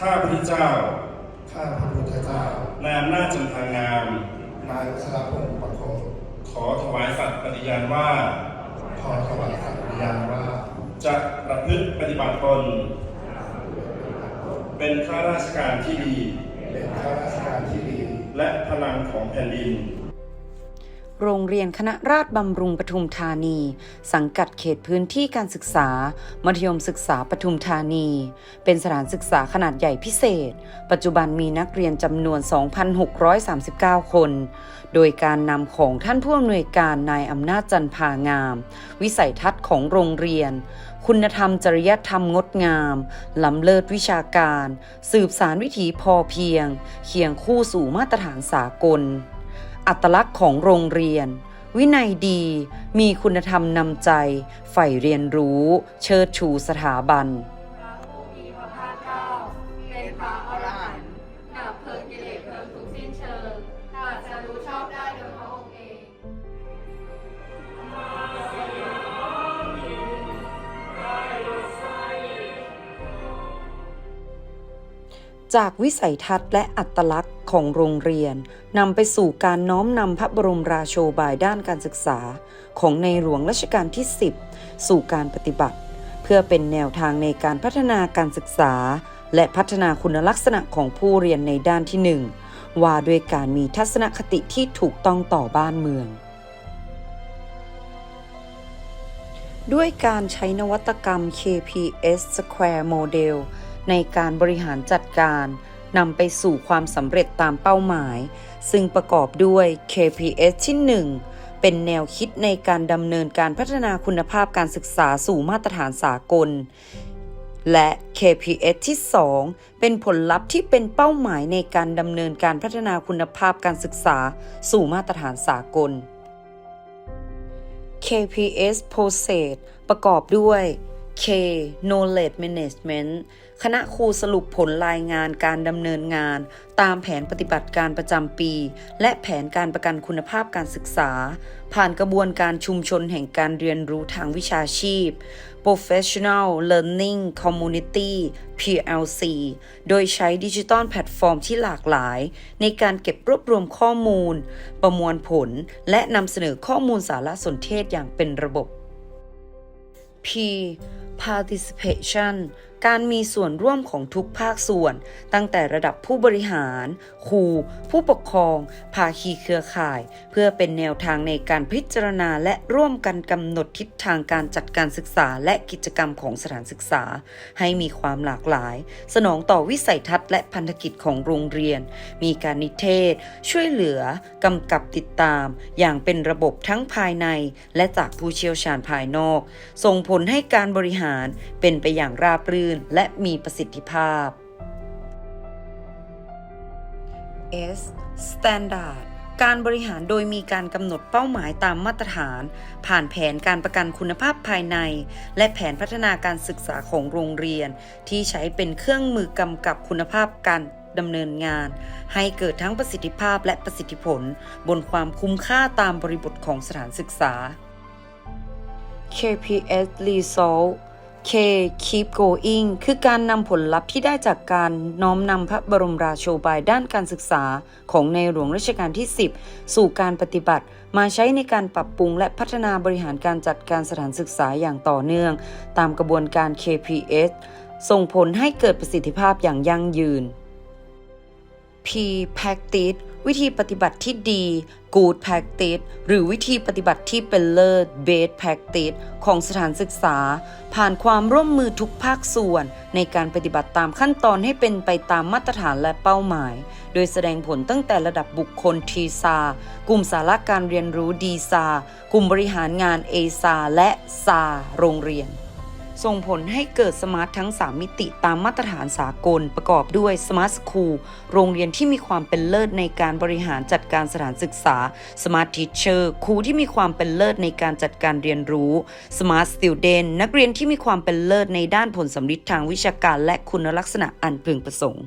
ข้าพระพุทธเจ้า ข้าพระพุทธเจ้านายอำนาจจันทางาม นายวัชรพงศ์ประคมขอถวายสัตย์ปฏิญาณว่า ขอถวายสัตย์ปฏิญาณว่า จะประพฤติปฏิบัติตนเป็นข้าราชการที่ดี เป็นข้าราชการที่ดี และพลังของแผ่นดิน โรงเรียนคณะราษฎรบำรุงปทุมธานี สังกัดเขตพื้นที่การศึกษา มัธยมศึกษาปทุมธานี เป็นสถานศึกษาขนาดใหญ่พิเศษ ปัจจุบันมีนักเรียนจำนวน 2,639 คน โดยการนำของท่านผู้อำนวยการนายอำนาจจันพางาม วิสัยทัศน์ของโรงเรียน คุณธรรมจริยธรรมงดงามล้ำเลิศวิชาการ สืบสารวิถีพอเพียง เคียงคู่สู่มาตรฐานสากล อัตลักษณ์ของโรงเรียน วินัยดี มีคุณธรรมนำใจ ใฝ่เรียนรู้ เชิดชูสถาบัน จากวิสัยทัศน์และอัตลักษณ์ของโรงเรียนนำไปสู่การน้อมนำพระบรมราโชบายด้านการศึกษา ของในหลวงรัชกาลที่ 10 สู่การปฏิบัติ เพื่อเป็นแนวทางในการพัฒนาการศึกษา และพัฒนาคุณลักษณะของผู้เรียนในด้านที่ 1 ว่าด้วยการมีทัศนคติที่ถูกต้องต่อบ้านเมือง ด้วยการใช้นวัตกรรม KPS Square Model ในการบริหารจัดการนำไปสู่ความสำเร็จตามเป้าหมาย ซึ่งประกอบด้วย KPS ที่ 1 เป็นแนวคิดในการดำเนินการพัฒนาคุณภาพการศึกษาสู่มาตรฐานสากล และ KPS ที่ 2 เป็นผลลัพธ์ที่เป็นเป้าหมายในการดำเนินการพัฒนาคุณภาพการศึกษาสู่มาตรฐานสากล KPS Process ประกอบด้วย K Knowledge Management คณะครูสรุปผลรายงานการดำเนินงาน ตามแผนปฏิบัติการประจำปี และแผนการประกันคุณภาพการศึกษา ผ่านกระบวนการชุมชนแห่งการเรียนรู้ทางวิชาชีพ Professional Learning Community PLC โดยใช้ดิจิตอลแพลตฟอร์มที่หลากหลาย ในการเก็บรวบรวมข้อมูล ประมวลผล และนำเสนอข้อมูลสารสนเทศอย่างเป็นระบบ P participation การมีส่วนร่วมของทุกภาคส่วน ตั้งแต่ระดับผู้บริหาร ครู ผู้ปกครอง ภาคีเครือข่าย เพื่อเป็นแนวทางในการพิจารณาและร่วมกันกำหนดทิศทางการจัดการศึกษาและกิจกรรมของสถานศึกษา ให้มีความหลากหลาย สนองต่อวิสัยทัศน์และพันธกิจของโรงเรียน มีการนิเทศ ช่วยเหลือกำกับติดตาม อย่างเป็นระบบทั้งภายใน และจากผู้เชี่ยวชาญภายนอก ส่งผลให้การบริหารเป็นไปอย่างราบรื่นและมีประสิทธิภาพ S Standard การบริหารโดยมีการกำหนดเป้าหมายตามมาตรฐาน ผ่านแผนการประกันคุณภาพภายใน และแผนพัฒนาการศึกษาของโรงเรียน ที่ใช้เป็นเครื่องมือกำกับคุณภาพการดำเนินงาน ให้เกิดทั้งประสิทธิภาพและประสิทธิผล บนความคุ้มค่าตามบริบทของสถานศึกษา KPS Result K Keep Going คือการนำผลลัพธ์ที่ได้จากการน้อมนำพระบรมราโชบายด้านการศึกษาของในหลวงรัชกาลที่ 10 สู่การปฏิบัติ มาใช้ในการปรับปรุงและพัฒนาบริหารการจัดการสถานศึกษาอย่างต่อเนื่อง ตามกระบวนการ KPS ส่งผลให้เกิดประสิทธิภาพอย่างยั่งยืน P practice วิธีปฏิบัติที่ดี good practice หรือวิธีปฏิบัติที่เป็นเลิศ best practice ของสถานศึกษา ผ่านความร่วมมือทุกภาคส่วน ในการปฏิบัติตามขั้นตอนให้เป็นไปตามมาตรฐานและเป้าหมาย โดยแสดงผลตั้งแต่ระดับบุคคล T ซากลุ่มสาระการเรียนรู้ D ซากลุ่มบริหารงาน A ซาและซาโรงเรียน ส่งผลให้เกิดสมาร์ททั้ง 3 มิติตามมาตรฐานสากลประกอบด้วยสมาร์ทสคูลโรงเรียนที่มีความเป็นเลิศในการบริหารจัดการสถานศึกษาสมาร์ททีเชอร์ครูที่มีความเป็นเลิศในการจัดการเรียนรู้สมาร์ทสติวเดนนักเรียนที่มีความเป็นเลิศในด้านผลสัมฤทธิ์ทางวิชาการและคุณลักษณะอันพึงประสงค์